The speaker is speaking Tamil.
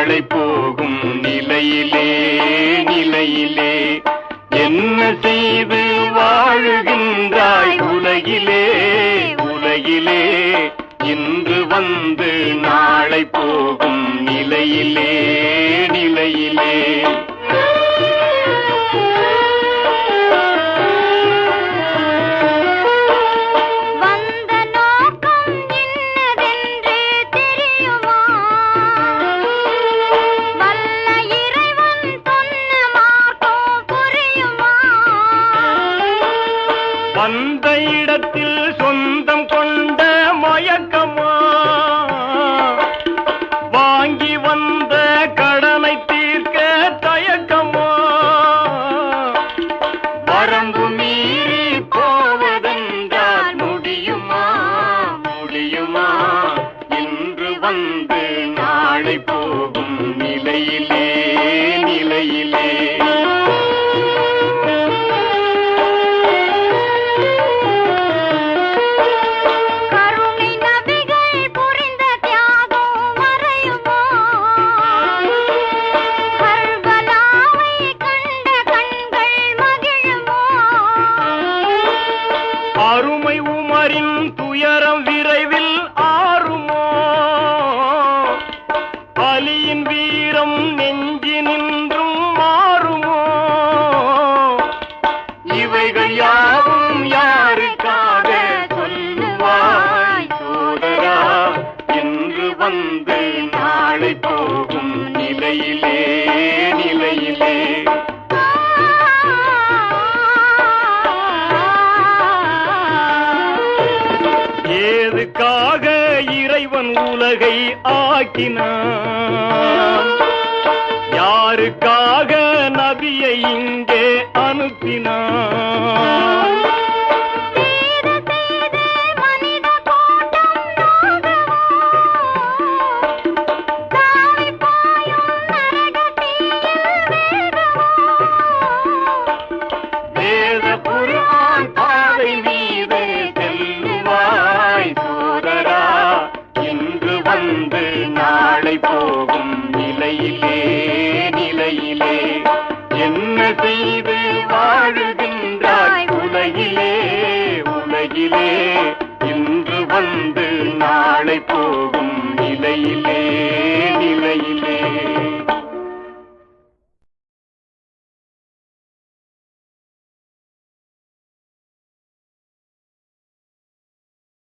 நாளை போகும் நிலையிலே நிலையிலே. என்ன செய்து வாழுகின்றாய் உலகிலே உலகிலே. இன்று வந்து நாளை போகும் நிலையிலே. அந்த இடத்தில் சொந்தம் கொண்ட மயக்கமா? வாங்கி வந்த கடனை தீர்க்க தயக்கமா? வரம்பு மீறி போவதென்றால் முடியுமா? முடியுமா? இன்று வந்து நாளை போகும் நிலையிலே துயரம் விரைவில் ஆறுமோ? அலியின் வீரம் நெஞ்சி நின்றும் மாறுமோ? இவைகள் யாவும் யாருக்காக சொல்லுவாய் சோதரா? என்று வந்து நாளை போகும் நிலையிலே ஏதுக்காக இறைவன் உலகை ஆக்கினான். யாருக்காக நபியை இங்கே அனுப்பினான்? என்ன செய்து வாழுகின்றாய். உலகிலே உலகிலே இன்று வந்து நாளை போகும் நிலையிலே.